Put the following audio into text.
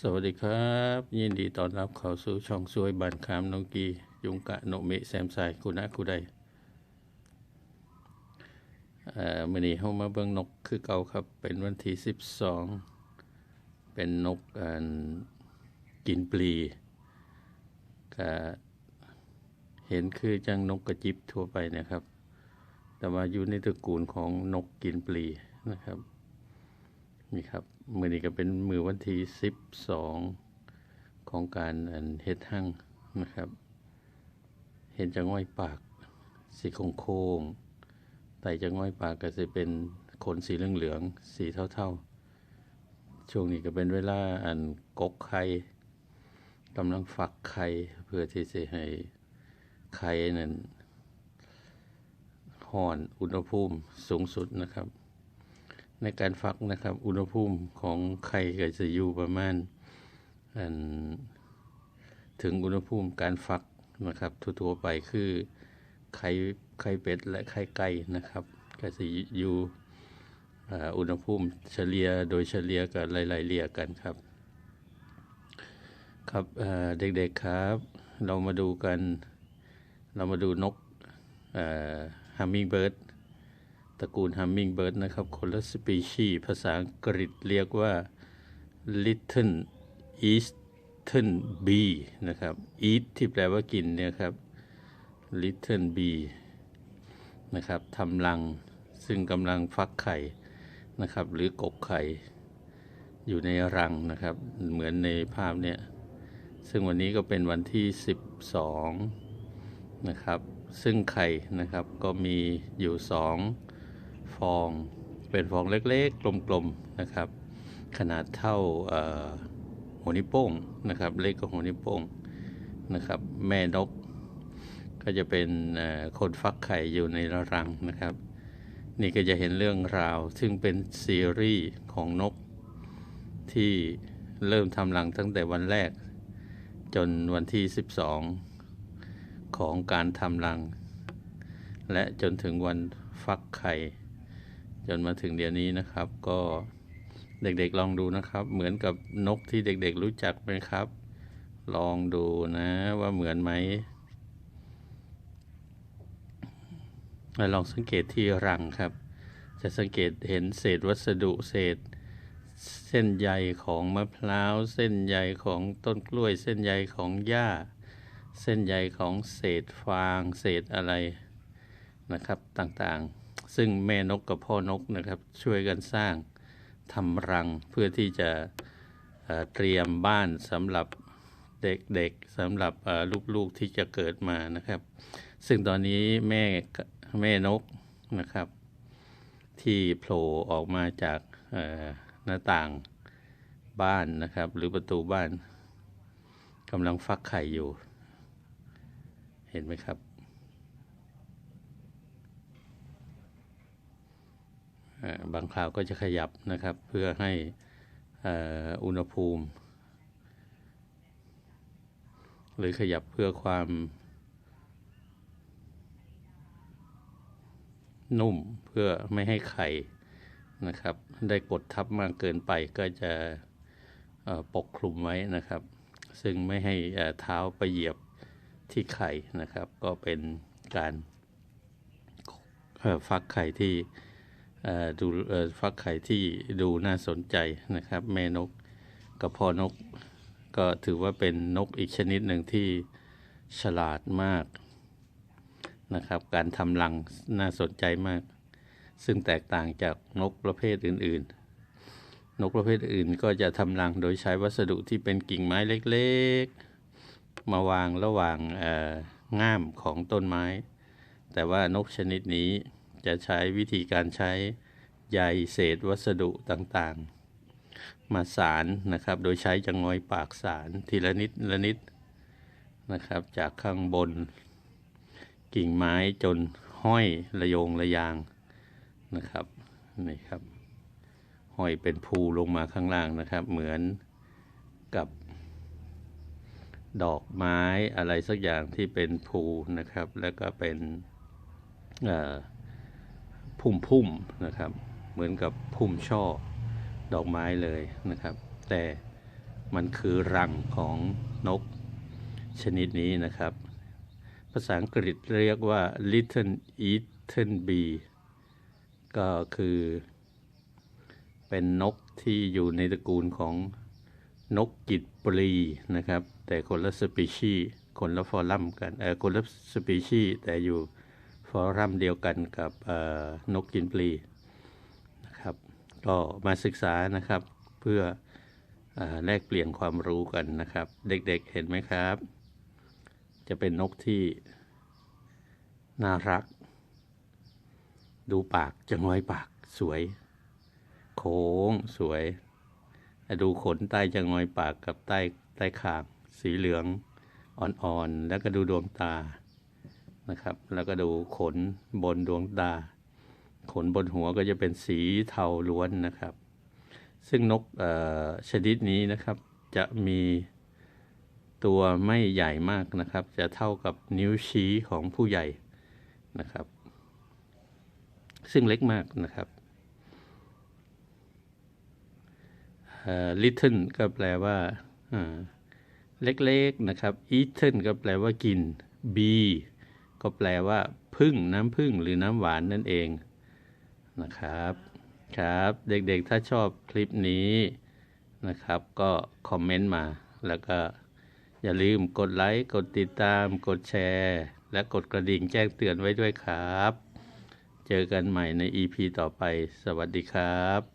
สวัสดีครับ ยินดีต้อนรับเข้าสู่ช่องสวยบันคามนงกียุงกะโนเมะแซมไซกุนะกุไดเอ่อมื้อนี้เฮามาเบิ่งนกคือเก่าครับ เป็นวันที่12เป็นนกอันกินปลีก็เห็นคือจังนกกระจิบทั่วไปนะครับ แต่ว่าอยู่ในตระกูลของนกกินปลีนะครับ นี่ครับมือนี้ก็เป็นมือวันที่สิบสองของการอันเฮ็ดหั่งนะครับ เห็นจะง่อยปากสีโค้งโค้งไต่จะง่อยปากก็จะเป็นขนสีเหลืองๆสีเท่าๆ ช่วงนี้ก็เป็นเวลาอันกกไข่กำลังฝักไข่เพื่อที่จะให้ไข่นั้นห่อนอุณหภูมิสูงสุดนะครับ ในการฟักนะครับ อุณหภูมิของไข่ก็จะอยู่ประมาณถึงอุณหภูมิการฟักนะครับ ทั่วๆไปคือไข่ไข่เป็ดและไข่ไก่นะครับก็จะอยู่อุณหภูมิเฉลี่ยโดยเฉลี่ยกันไล่ๆเลียกันครับ ครับเด็กๆครับ เรามาดูกัน เรามาดูนกฮัมมิงเบิร์ด ตระกูลฮัมมิงเบิร์ดนะครับคนละสปีชีภาษาอังกฤษเรียกว่า Little Eastern Bee นะครับ Eat ที่แปลว่ากินเนี่ยครับ Little Bee นะครับทำรังซึ่งกำลังฟักไข่นะครับ หรือกกไข่ อยู่ในรังนะครับ เหมือนในภาพเนี่ย ซึ่งวันนี้ก็เป็นวันที่ 12 นะครับ ซึ่งไข่นะครับก็มีอยู่สอง ฟองเป็นฟองเล็กๆ กลมๆนะครับ ขนาดเท่าหัวนิ้วโป้งนะครับ เล็กกว่าหัวนิ้วโป้งนะครับ แม่นก ก็จะเป็นคนฟักไข่อยู่ในรังนะครับ นี่ก็จะเห็นเรื่องราว ซึ่งเป็นซีรีส์ของนก ที่เริ่มทำรังตั้งแต่วันแรก จนวันที่ 12 ของการทำรัง และจนถึงวันฟักไข่ จนมาถึงเดี๋ยวนี้นะครับ ก็เด็กๆลองดูนะครับ เหมือนกับนกที่เด็กๆรู้จักไหมครับ ลองดูนะว่าเหมือนไหมลองสังเกตที่รังครับ จะสังเกตเห็นเศษวัสดุเศษ เส้นใยของมะพร้าว เส้นใยของต้นกล้วย เส้นใยของหญ้า เส้นใยของเศษฟาง เศษอะไรนะครับต่างๆ ซึ่งแม่นกกับพ่อนกนะครับช่วยกันสร้างทำรังเพื่อที่จะเตรียมบ้านสำหรับเด็กๆสำหรับลูกๆที่จะเกิดมานะครับ ซึ่งตอนนี้แม่แม่นกนะครับ ที่โผล่ออกมาจากหน้าต่างบ้านนะครับ หรือประตูบ้านกำลังฟักไข่อยู่ เห็นไหมครับ อ่า บางคราวก็จะขยับนะครับ เพื่อให้อุณหภูมิ หรือขยับเพื่อความนุ่มเพื่อไม่ให้ไข่นะครับ ได้กดทับมากเกินไปก็จะปกคลุมไว้นะครับ ซึ่งไม่ให้เท้าไปเหยียบที่ไข่นะครับ ก็เป็นการฟักไข่ที่ ดูฟักไข่ที่ดูน่าสนใจนะครับ แม่นกกับพ่อนก ก็ถือว่าเป็นนกอีกชนิดหนึ่งที่ฉลาดมากนะครับ การทำรังน่าสนใจมาก ซึ่งแตกต่างจากนกประเภทอื่น ๆ นกประเภทอื่นก็จะทำรังโดยใช้วัสดุที่เป็นกิ่งไม้เล็กๆ มาวางระหว่างง่ามของต้นไม้ แต่ว่านกชนิดนี้ จะใช้วิธีการใช้ใยเศษวัสดุต่างๆ มาสารนะครับ โดยใช้จะงอยปากสารทีละนิดละนิดนะครับ จากข้างบน กิ่งไม้จนห้อยระโยงระยางนะครับนี่ครับห้อยเป็นภูลงมาข้างล่างนะครับ เหมือนกับ ดอกไม้อะไรสักอย่างที่เป็นภูนะครับ แล้วก็เป็นเอ่อ พุ่มๆนะครับ เหมือนกับพุ่มช่อดอกไม้เลยนะครับ แต่มันคือรังของนกชนิดนี้นะครับ ภาษาอังกฤษเรียกว่า little eaten bee ก็คือเป็นนกที่อยู่ในตระกูลของนกกิดปลีนะครับ แต่คนละสปีชีส์คนละฟอรัมกันเออคนละสปีชีส์แต่อยู่ อรัมเดียวกันกับนกกินปลีนะครับ ก็มาศึกษานะครับเพื่ออแลกเปลี่ยนความรู้กันนะครับ เด็กๆเห็นไหมครับ จะเป็นนกที่น่ารัก ดูปากจะงอยปากสวย โค้งสวย ดูขนใต้จะงอยปากกับใต้ใต้คางสีเหลืองอ่อนๆ แล้วก็ดูดวงตา นะครับ แล้วก็ดูขนบนดวงตา ขนบนหัวก็จะเป็นสีเทาล้วนนะครับ ซึ่งนกชนิดนี้นะครับจะมีตัวไม่ใหญ่มากนะครับ จะเท่ากับนิ้วชี้ของผู้ใหญ่นะครับ ซึ่งเล็กมากนะครับ little ก็แปลว่าอ่าเล็กๆนะครับ eaten ก็แปลว่ากิน bee ก็แปลว่าพึ่งน้ำพึ่งหรือน้ำหวานนั่นเองนะครับ ครับเด็กๆถ้าชอบคลิปนี้นะครับ ก็คอมเมนต์มา แล้วก็อย่าลืมกดไลค์ กดติดตาม กดแชร์ และกดกระดิ่งแจ้งเตือนไว้ด้วยครับ เจอกันใหม่ใน EP ต่อไป สวัสดีครับ